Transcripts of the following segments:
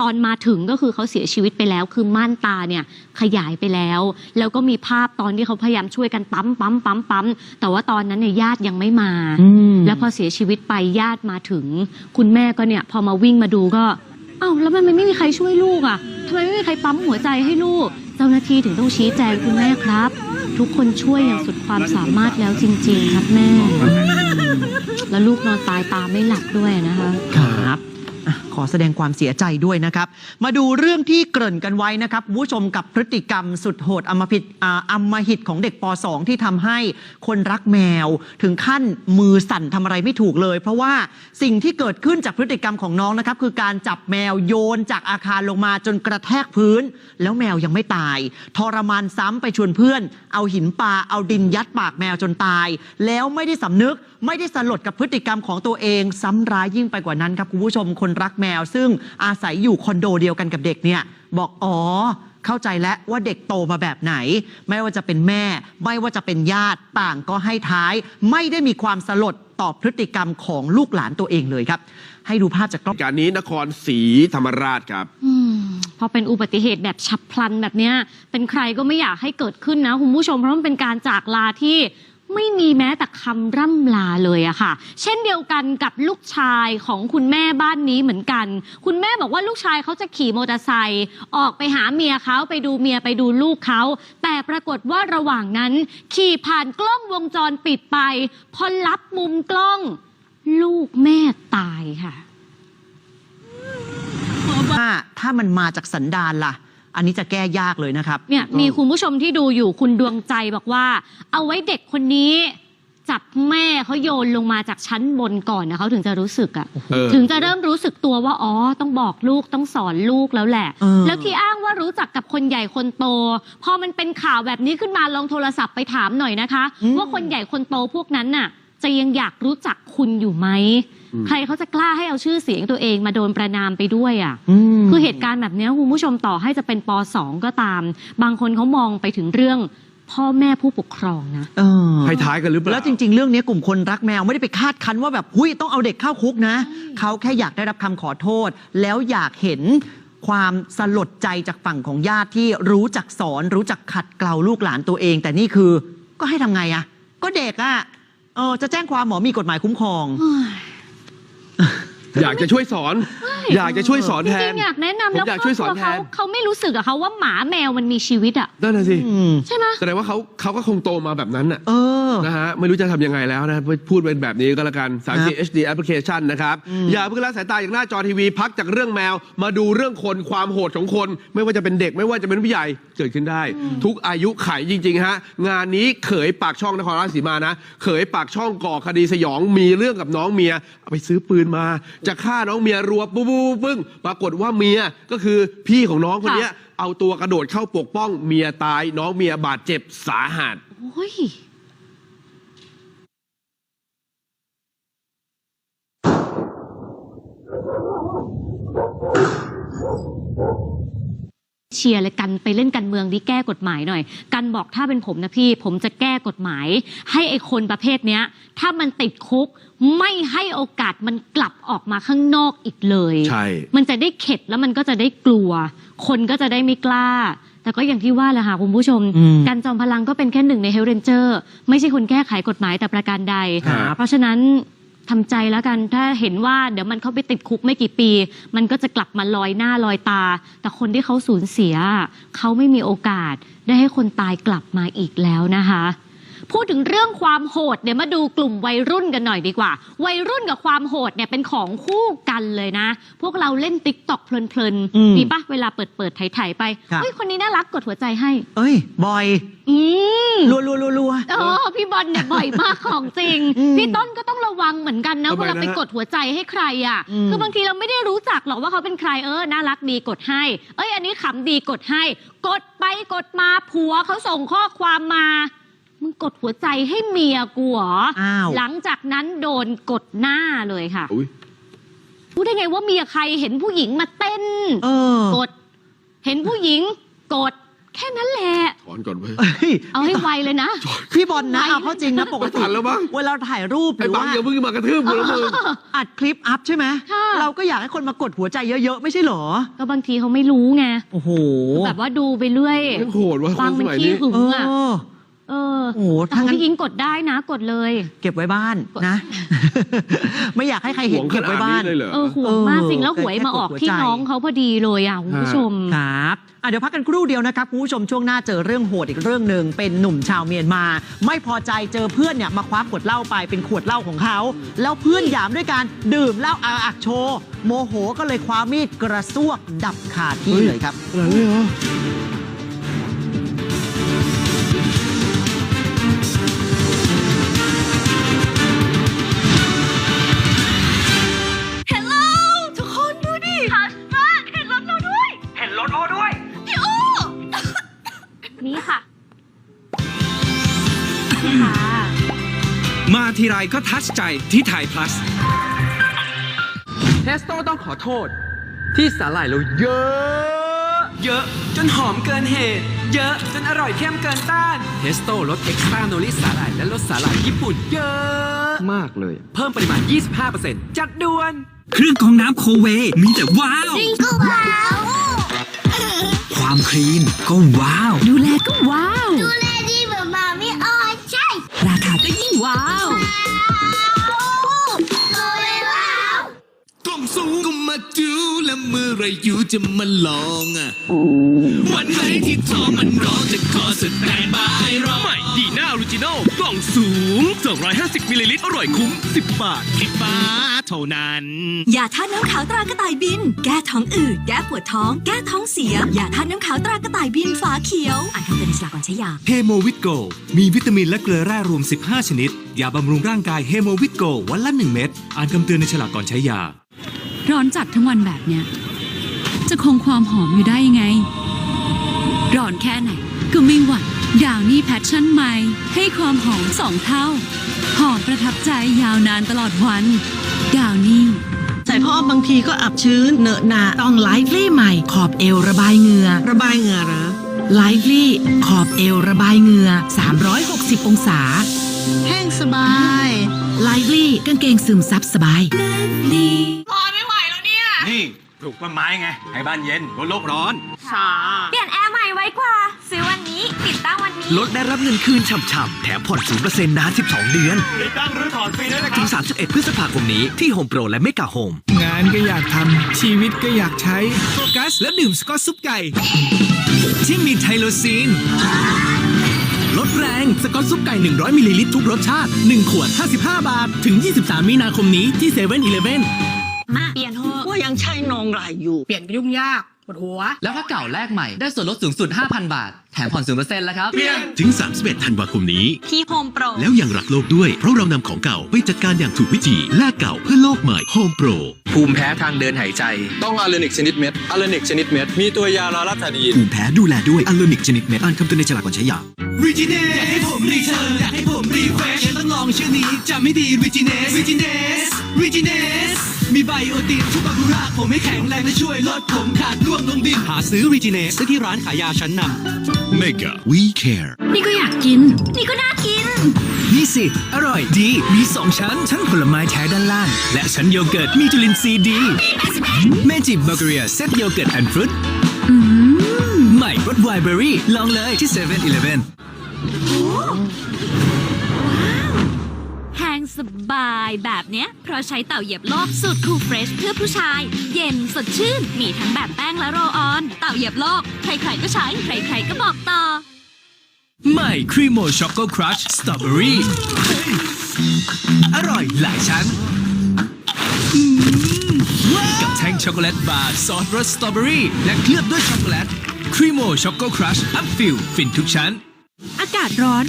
ตอนมาถึงก็คือเขาเสียชีวิตไปแล้ว คือม่านตาเนี่ยขยายไปแล้ว แล้วก็มีภาพตอนที่เขาพยายามช่วยกันปั๊มปั๊มปั๊มปั๊มแต่ว่าตอนนั้นเนี่ยญาติยังไม่มาอืมแล้วพอเสียชีวิตไปญาติมาถึง คุณแม่ก็เนี่ยพอมาวิ่งมาดูก็เอ้าแล้วมันไม่มีใครช่วยลูกอะทำไมไม่มีใครปั๊มหัวใจให้ลูก เจ้าหน้าที่ถึงต้องชี้แจงคุณแม่ครับ ทุกคนช่วยอย่างสุดความสามารถแล้วจริง ๆ ครับแม่ แล้วลูกนอนตายตาไม่หลับด้วยนะคะ ครับอะ ขอแสดงความเสียใจด้วยนะครับ มาดูเรื่องที่เกริ่นกันไว้นะครับผู้ชมกับพฤติกรรมสุดโหดอำมหิตอ่าอำมหิตของเด็กป .2 ที่ทำให้คนรักแมว ถึงขั้นมือสั่นทำอะไรไม่ถูกเลย เพราะว่าสิ่งที่เกิดขึ้นจากพฤติกรรมของน้องนะครับ คือการจับแมวโยนจากอาคารลงมาจนกระแทกพื้น แล้วแมวยังไม่ตาย ทรมานซ้ำไปชวนเพื่อน เอาหินปลาเอาดินยัดปากแมวจนตาย แล้วไม่ได้สำนึกไม่ได้สลดกับพฤติกรรมของตัวเองซ้ำร้ายยิ่งไปกว่านั้นครับคุณผู้ชมคนรักแมว ซึ่งอาศัยอยู่คอนโดเดียวกันกับเด็กเนี่ยบอกอ๋อเข้าใจแล้วว่าเด็กโตมาแบบไหน ไม่ว่าจะเป็นแม่ ไม่ว่าจะเป็นญาติต่างก็ให้ท้าย ไม่ได้มีความสลดต่อพฤติกรรมของลูกหลานตัวเองเลยครับ ให้ดูภาพจากกล้อง การนี้นครศรีธรรมราชครับอืมพอเป็นอุบัติเหตุแบบฉับพลันแบบเนี้ยเป็นใครก็ไม่อยากให้เกิดขึ้นนะคุณผู้ชมเพราะมันเป็นการจากลาที่ ไม่มีแม้แต่คำร่ำลาเลยอะค่ะ เช่นเดียวกันกับลูกชายของคุณแม่บ้านนี้เหมือนกัน คุณแม่บอกว่าลูกชายเขาจะขี่มอเตอร์ไซค์ออกไปหาเมียเขาไปดูเมียไปดูลูกเขา แต่ปรากฏว่าระหว่างนั้น ขี่ผ่านกล้องวงจรปิดไป พอรับมุมกล้อง ลูกแม่ตายค่ะถ้าถ้ามันมาจากสันดานล่ะ อันนี้จะแก้ยากเลยนะครับ เนี่ยมีคุณผู้ชมที่ดูอยู่คุณดวงใจบอกว่า เอาไว้เด็กคนนี้ จับแม่เขาโยนลงมาจากชั้นบนก่อนนะเขาถึงจะรู้สึกอะเออ ถึงจะเริ่มรู้สึกตัวว่าอ๋อต้องบอกลูกต้องสอนลูกแล้วแหละ เออ แล้วที่อ้างว่ารู้จักกับคนใหญ่คนโต พอมันเป็นข่าวแบบนี้ขึ้นมาลองโทรศัพท์ไปถามหน่อยนะคะ ว่าคนใหญ่คนโตพวกนั้นน่ะ จะยังอยากรู้จักคุณอยู่ไหมอืมใครเขาจะกล้าให้เอาชื่อเสียงตัวเองมาโดนประนามไปด้วยอะมคือเหตุการณ์แบบเนี้ยคุณผู้ชมต่อให้จะเป็นป .2 ก็ตาม บางคนเขามองไปถึงเรื่องพ่อแม่ผู้ปกครองนะเออให้ท้ายกันหรือเปล่า แล้วจริง ๆ เรื่องนี้กลุ่มคนรักแมวไม่ได้ไปคาดคันว่าแบบหุยต้องเอาเด็กเข้าคุกนะ เขาแค่อยากได้รับคำขอโทษ แล้วอยากเห็นความสลดใจจากฝั่งของญาติที่รู้จักสอน รู้จักขัดเกลาลูกหลานตัวเอง แต่นี่คือก็ให้ทำไงอะก็เด็กอะ เออจะแจ้งความหมอมีกฎหมายคุ้มครอง อยากจะช่วยสอน อยากจะช่วยสอนจแทริน งๆอยากแนะนำผมแล้วอยากครช่อวยบสคอนรัวเขาแทนเขาไม่รู้สึกอะเขาว่าหมาแมวมันมีชีวิตอะนั่นน่ะสิอืมใช่ไหม แสดงว่าเขาเขาก็คงโตมาแบบนั้นน่ะเออ นะฮะไม่รู้จะทำยังไงแล้วนะพูดเป็นแบบนี้ก็แล้วกันครับ3 HD application นะครับ อย่าเพิ่งละสายตาจากหน้าจอทีวีพักจากเรื่องแมว มาดูเรื่องคนความโหดของคน ไม่ว่าจะเป็นเด็กไม่ว่าจะเป็นผู้ใหญ่เกิดขึ้นได้ ทุกอายุไขจริง ๆ ฮะ งานนี้เขยปากช่องนครราชสีมานะ เขยปากช่องก่อคดีสยองมีเรื่องกับน้องเมียเอาไปซื้อปืนมาจะฆ่าน้องเมียรัวปุ๊บปุ๊บปุ๊บปึ้งปรากฏว่าเมียก็คือพี่ของน้องคนเนี้ย เอาตัวกระโดดเข้าปกป้องเมียตาย น้องเมียบาดเจ็บสาหัส โอ้ยเชียร์เลยกันไปเล่นการเมืองดีแก้กฎหมายหน่อย กันบอกถ้าเป็นผมนะพี่ ผมจะแก้กฎหมาย ให้ไอ้คนประเภทเนี้ย ถ้ามันติดคุกไม่ให้โอกาสมันกลับออกมาข้างนอกอีกเลย ใช่ มันจะได้เข็ดแล้วมันก็จะได้กลัว คนก็จะได้ไม่กล้า แต่ก็อย่างที่ว่าแหละค่ะคุณผู้ชม อืมการจอมพลังก็เป็นแค่หนึ่งในเฮลเรนเจอร์ ไม่ใช่คนแก้ไขกฎหมายแต่ประการใด ครับ เพราะฉะนั้น ทำใจแล้วกันถ้าเห็นว่าเดี๋ยวมันเข้าไปติดคุกไม่กี่ปี มันก็จะกลับมาลอยหน้าลอยตา แต่คนที่เขาสูญเสีย เขาไม่มีโอกาสได้ให้คนตายกลับมาอีกแล้วนะคะ พูดถึงเรื่องความโหดเดี๋ยวมาดูกลุ่มวัยรุ่นกันหน่อยดีกว่า วัยรุ่นกับความโหดเนี่ยเป็นของคู่กันเลยนะ พวกเราเล่นติ๊กต็อกเพลินอืมๆมีปะเวลาเปิดเปิดๆไถ่ๆไปครับ เฮ้ยคนนี้น่ารักกดหัวใจให้ เอ้ย บอย อืม รัวรัวรัวรัวเออพี่บอลเนี่ยบ่อยมากของจริงอืมพี่ต้นก็ต้องระวังเหมือนกันนะทำไมเวลาไปนะฮะกดหัวใจให้ใครอะ อืมคือบางทีเราไม่ได้รู้จักหรอกว่าเขาเป็นใครเออน่ารักดีกดให้ เอ้ยอันนี้ขำดีกดให้ กดไปกดมาผัวเขาส่งข้อความมา มึงกดหัวใจให้เมียกูเหรออ้าว หลังจากนั้นโดนกดหน้าเลยค่ะอุ๊ยรู้ได้ไงว่าเมียใครเห็นผู้หญิงมาเต้น เออ กด เห็นผู้หญิงกด แค่นั้นแหละ ถอนก่อนเว้ยเอ้ยเอาให้ไวเลยนะ พี่บอลนะเอาเข้าจริงนะปกติไม่ทันแล้วมั้ง เวลาเราถ่ายรูปหไอ้รือบังว่าอย่าเพิ่งมากระทืบกูแล้วมึง อัดคลิปอัพใช่ไหมค่ะ เราก็อยากให้คนมากดหัวใจเยอะๆ ไม่ใช่เหรอ ก็บางทีเขาไม่รู้ไง โอ้โหแบบว่าดูไปเรื่อยยังโหดว่ะคฟังนสมันมัยขี้นี้หึงเออะ อ เออโอ้โหแต่ถ้าของงั้น พี่อิงกดได้นะ กดเลย เก็บไว้บ้านนะไม่ อยากให้ใครห่เห็วนงขเก็บนาไว้ดบ้านี้นเลยเหรอ เออห่วงมากเออจริงแล้วหวยแค่มาออกกดหัวที่ใจน้องเขาพอดีเลยอะคุณผู้ชม ครับอะเดี๋ยวพักกันครู่เดียวนะครับคุณผู้ชมช่วงหน้าเจอเรื่องโหดอีกเรื่องหนึ่งเป็นหนุ่มชาวเมียนมา ไม่พอใจเจอเพื่อนเนี่ยมาคว้าขวดเหล้าไปเป็นขวดเหล้าของเขา แล้วเพื่อนหยามด้วยการดื่มเหล้าอาอักโชว์โมโหก็เลยคว้ามีดกระซวกดับคาที่เลยครับขนาดนี้เหรอ ทีไรก็ทัชใจที่ไทยพลัสเทสโต้ต้องขอโทษ ที่สาหร่ายเราเยอะ เยอะจนหอมเกินเหตุ เยอะจนอร่อยเข้มเกินต้านเทสโต้รสเอ็กซ์ตร้าโนริสาหร่ายและรสสาหร่ายญี่ปุ่นเยอะมากเลย เพิ่มปริมาณ 25%จัดด่วน เครื่องกรองน้ำโคเว มีแต่ว้าวจริงก็ว้าวความคลีนก็ว้าว ดูแลก็ว้าว ดูแลดีเหมือนมาไม่ออยใช่ ราคาก็ยิ่งว้าว สูงก็มาดูและเมื่อไรอยู่จะมาลองอะ วันไหนที่ท้องมันร้องจะขอสแตนบายรอใหม่ดีน่าออริจินอลกล่องสูง 250 มิลลิลิตร อร่อยคุ้ม 10 บาทสิบบาทเท่านั้น ยาท่าตุน้ำขาวตรากระต่ายบิน แก้ท้องอืด แก้ปวดท้อง แก้ท้องเสีย ยาท่าตุน้ำขาวตรากระต่ายบินฝาเขียว อ่านคำเตือนในฉลากก่อนใช้ยาเฮโมวิตโกมีวิตามินและเกลือแร่รวม 15 ชนิด ยาบำรุงร่างกายเฮโมวิตโกวันละ 1 เม็ด อ่านคำเตือนในฉลากก่อนใช้ยา ร้อนจัดทั้งวันแบบเนี้ย จะคงความหอมอยู่ได้ยังไง ร้อนแค่ไหน ก็ไม่หวั่นดาวนี่แพชชั่นใหม่ ให้ความหอมสองเท่า หอมประทับใจยาวนานตลอดวัน ดาวนี่ใส่พ่อบางทีก็อับชื้นเหนอะหนาต้องไลฟ์ลี่ใหม่ ขอบเอวระบายเหงื่อระบายเหงื่อเหรอไลฟ์ลี่ขอบเอวระบายเหงื่อ 360 องศา แห้งสบายไลฟ์ลี่กางเกงซึมซับสบาย นี่ยนี่ปลูกต้นไม้ไง ให้บ้านเย็นลดโลกร้อนเปลี่ยนแอร์ใหม่ไว้กว่า ซื้อวันนี้ติดตั้งวันนี้ ลดได้รับเงินคืนฉ่ำๆ แถมผ่อน 0%นาน 12 เดือน ติดตั้งหรือถอนฟรีด้วยนะคถึรังบ31 พฤษภาคมนี้ที่โฮมโปรและเมกาโฮม งานก็อยากทำ ชีวิตก็อยากใช้ โฟกัส และดื่มสกอตซุปไก่ ที่มีไทโลซีน ลดแรงสกอตซุปไก่ 100 มิลลิลิตรทุกรสชาติ 1 ขวด 55 บาท ถึง 23 มีนาคมนี้ที่7 e เ e ่ e อมาเปลี่ยนเถอะว่า ยังใช่นองไหลอยู่ เปลี่ยนก็ยุ่งยากปวดหัว แล้วถ้าเก่าแลกใหม่ได้ส่วนลดสูงสุด 5,000 บาท แถมผ่อน0%แล้วครับ ถึง 31 ธันวาคมนี้ ที่โฮมโปร แล้วยังรักโลกด้วย เพราะเรานำของเก่าไปจัดการอย่างถูกวิธีแลกเก่าเพื่อโลกใหม่ Home Pro ภูมิแพ้ทางเดินหายใจ ต้องอะเลนิกชนิดเม็ดอะเลนิกชนิดเม็ด มีตัวยาลาลาทาดีนภูมิแพ้ดูแลด้วยอัลโลนิกชนิดเม็ดอ่านคำเตือนในฉลากก่อนใช้ยา r e g i n e s อยากให้ผมรีเทิร์นอยากให้ผมรีเฟรชต้องลองชื่อนี้จำไม่ดี r e g i n e s r e g i n e s r e g i n e s มีไบโอตินช่วยบำรุงรากผมให้แข็งแรงและช่วยลดผมขาดร่วงลงดินหาซื้อ r e g i n e s ได้ที่ร้านขายยาชั้นนำ Mega We Care นี่ก็อยากกิน นี่ก็น่ากิน นี่สิ อร่อยดี มี2ชั้น ชั้นผลไม้แท้ด้านล่าง และชั้นโยเกิร์ตมีจุลินทรีย์ดีเมจิเบเกอรี่เซตโยเกิร์ตแอนด์ฟรุตใหม่รสไวน์เบอรี่ลองเลยที่7 e เ e ่ e อ แห้งสบายแบบเนี้ย เพราะใช้เต่าเหยียบโลกสูตรคูลเฟรชเพื่อผู้ชาย เย็นสดชื่น มีทั้งแบบแป้งและโรลออน เต่าเหยียบโลก ใครๆก็ใช้ ใครๆก็บอกต่อ ใหม่ครีโมช็อกโกครัชสตรอเบอรี่อร่อยหลายชั้นอืมกับแท่งช็อกโกแลตบาร์ซอสรสสตรอเบอรี่และเคลือบด้วยช็อกโกแลตครีโมช็อกโกครัชอัพฟิลฟินทุกชั้น อากาศร้อน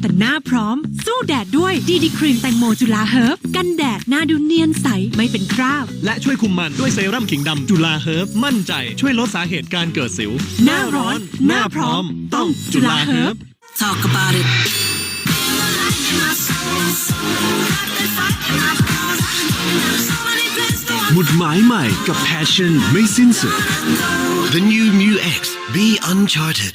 แต่หน้าพร้อม สู้แดดด้วยดีดีครีมแตงโมจุฬาเฮิร์บกันแดดหน้าดูเนียนใสไม่เป็นคราบ และช่วยคุมมันด้วยเซรั่มขิงดำจุฬาเฮิร์บมั่นใจช่วยลดสาเหตุการเกิดสิว หน้าร้อน หน้าพร้อม ต้องจุฬาเฮิร์บ Talk about it So many plans, no หมุดหมายใหม่กับ Passion ไม่สิ้นสุด The new Mu X Be Uncharted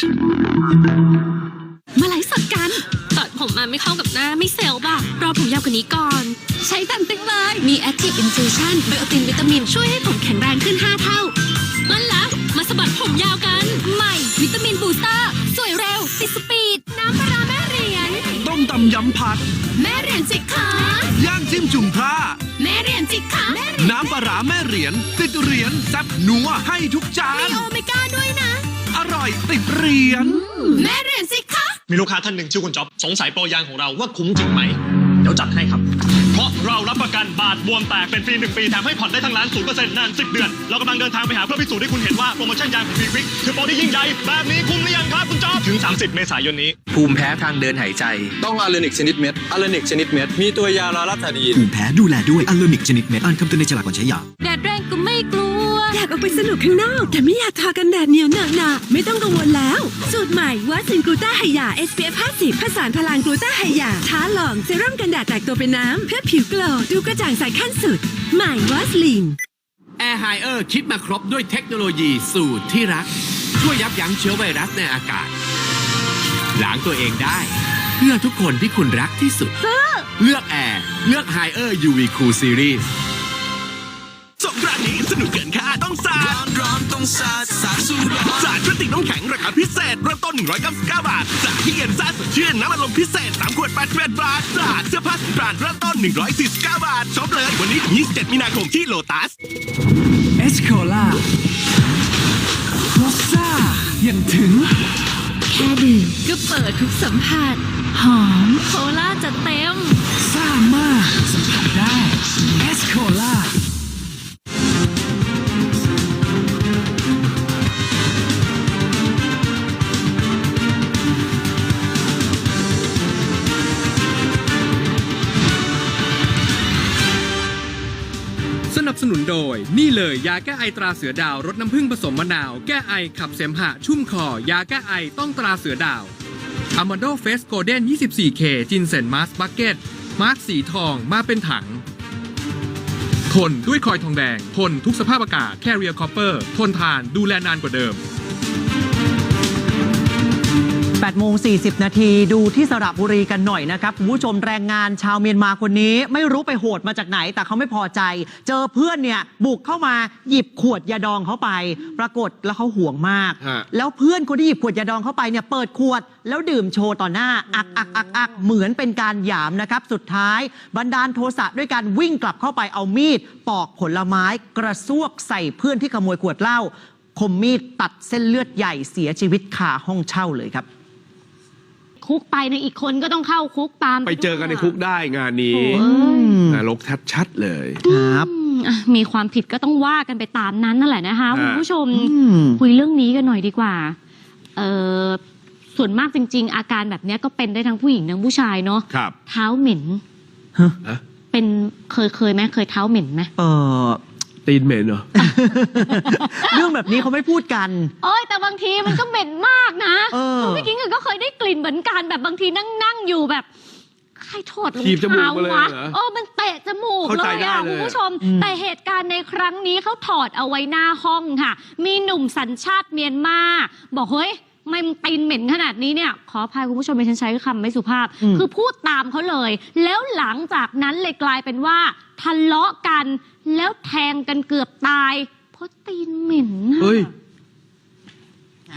มาไลฟ์สดกันตัดผมมาไม่เข้ากับหน้าไม่เซลล์ป่ะ รอผมยาวกว่านี้ก่อน ใช้ตันตึงเลย มี Active Infusion ไบโอตินวิตามินช่วยให้ผมแข็งแรงขึ้น 5 เท่านั่นแล้วมาสะบัดผมยาวกัน ใหม่ วิตามินบูสเตอร์ สวยเร็วติดสปีด น้ำปลาร้าแม่เหรียญต้มตำยำผัด แม่เหรียญจิกขาย่างจิ้มจุ่มพระแม่เหรียญจิกขาน้ำปลาร้าแม่เหรียญติดเหรียญแซ่บนัวให้ทุกจามีนโอเมก้าด้วยนะ อร่อยติดเหรียญแม่เหรียญจิกขา มีลูกค้าท่านหนึ่งชื่อคุณจ๊อบสงสัยโปรยางของเราว่าคุ้มจริงไหม เดี๋ยวจัดให้ครับ เพราะเรารับประกันบาดบวมแตกเป็นฟรีหนึ่งปีแถมให้ผ่อนได้ทั้งร้านศูนย์เปอร์เซ็นต์นานสิบเดือน เรากำลังเดินทางไปหาเพื่อพิสูจน์ให้คุณเห็นว่าโปรโมชั่นยางของฟีวิกคือโปรที่ยิ่งใหญ่แบบนี้คุ้มหรือยังครับคุณจ๊อบถึง 30 เมษายนนี้ ภูมิแพ้ทางเดินหายใจ ต้องอาเลนิกชนิดเม็ดอาเลนิกชนิดเม็ดมีตัวยาลาลาตาดีนภูมิแพ้ดูแลด้วยอัลโลนิกชนิดเม็ดอ่านคำเตือนในฉลากก่อนใช้ยาแดดแรงก็ไม่กลัว อยากออกไปสนุกข้างนอก แต่ไม่อยากทากันแดดเหนียวหนักหนาไม่ต้องกังวลแล้ว สูตรใหม่วัสลินกลูต้าไฮยา SPF 50ผสานพลังกลูต้าไฮยาท้าลองเซรั่มกันแดดแตกตัวเป็นน้ำเพื่อผิวโกลว์ดูกระจ่างใสขั้นสุด ใหม่วัสลินแอร์ไฮเออร์คิดมาครบด้วยเทคโนโลยีสูตรที่รัก ช่วยยับยั้งเชื้อไวรัสในอากาศล้างตัวเองได้ เพื่อทุกคนที่คุณรักที่สุด เลือกแอร์เลือกไฮเออร์ UV Cool Series สงกรานต์นี้สนุกเกินคา ร้อนต้องสาสาสูรสาดพลาสติกน้ำแข็งราคาพิเศษเริ่มต้น 199 บาทสาดที่เย็นซ่าสดชื่นน้ำมันลมพิเศษ3ขวด81บาทสาดเสื้อผ้าสงกรานต์เริ่มต้น 149 บาทช็อปเลยวันนี้ถึง27 มีนาคมที่โลตัสเอสโคล่าโรซ่ายังถึงแค่ดื่มก็เปิดทุกสัมผัส หอมโคล่าจะเต็ม ย นี่เลยยาแก้ไอตราเสือดาวรสน้ำผึ้งผสมมะนาว แก้ไอขับเสมหะ ชุ่มคอ ยาแก้ไอต้องตราเสือดาวอามาโดเฟสโกลเด้น 24K จินเซนมาสบักเก็ตมาร์คสีทองมาเป็นถัง ทนด้วยคอยทองแดง ทนทุกสภาพอากาศแคเรียคอปเปอร์ ทนทานดูแลนานกว่าเดิม 8โมง 40 นาทีดูที่สระบุรีกันหน่อยนะครับคุณผู้ชมแรงงานชาวเมียนมาคนนี้ ไม่รู้ไปโหดมาจากไหน แต่เขาไม่พอใจ เจอเพื่อนเนี่ยบุกเข้ามาหยิบขวดยาดองเขาไป ปรากฏแล้วเขาห่วงมาก ฮะ แล้วเพื่อนคนที่หยิบขวดยาดองเข้าไปเนี่ยเปิดขวด แล้วดื่มโชว์ต่อหน้า อักอักอักอักเหมือนเป็นการหยามนะครับ สุดท้ายบันดาลโทสะด้วยการวิ่งกลับเข้าไปเอามีด ปอกผลไม้กระซวกใส่เพื่อนที่ขโมยขวดเหล้าคมมีดตัดเส้นเลือดใหญ่เสียชีวิตคาห้องเช่าเลยครับ คุกไปในยอีกคนก็ต้องเข้าคุกตามไปเจอกันในคุกได้งานนี้โอ้ยนรกชัดๆเลยครับอืมอะมีความผิดก็ต้องว่ากันไปตามนั้นนั่นแหละนะคะฮะคุณผู้ชมอืมคุยเรื่องนี้กันหน่อยดีกว่าเออส่วนมากจริง ๆ อาการแบบเนี้ยก็เป็นได้ทั้งผู้หญิงทั้งผู้ชายเนาะครับเท้าเหม็นฮะฮะเป็นเคยเคยไหมเคยเท้าเหม็นไหมเออ ตีนเหม็นเหรอ เรื่องแบบนี้เขาไม่พูดกัน เอ้ยแต่บางทีมันก็เหม็นมากนะเออ คุณพี่กิ้งก็เคยได้กลิ่นเหมือนกันแบบบางทีนั่งนั่งๆอยู่แบบใครถอดรองถีบจมูกเท้ามาเลยวะเหรอเออมันเตะจมูกเข้าเลใจยได้อะเลย คุณผู้ชม อืม แต่เหตุการณ์ในครั้งนี้เขาถอดเอาไว้หน้าห้องค่ะ มีหนุ่มสัญชาติเมียนมา บอกเฮ้ยไม่มึงตีนเหม็นขนาดนี้เนี่ย ขออภัยคุณผู้ชมไม่ฉันใช้คำไม่สุภาพ อืม คือพูดตามเขาเลย แล้วหลังจากนั้นเลยกลายเป็นว่าทะเลาะกัน แล้วแทงกันเกือบตาย เพราะตีนเหม็นน่ะเฮ้ย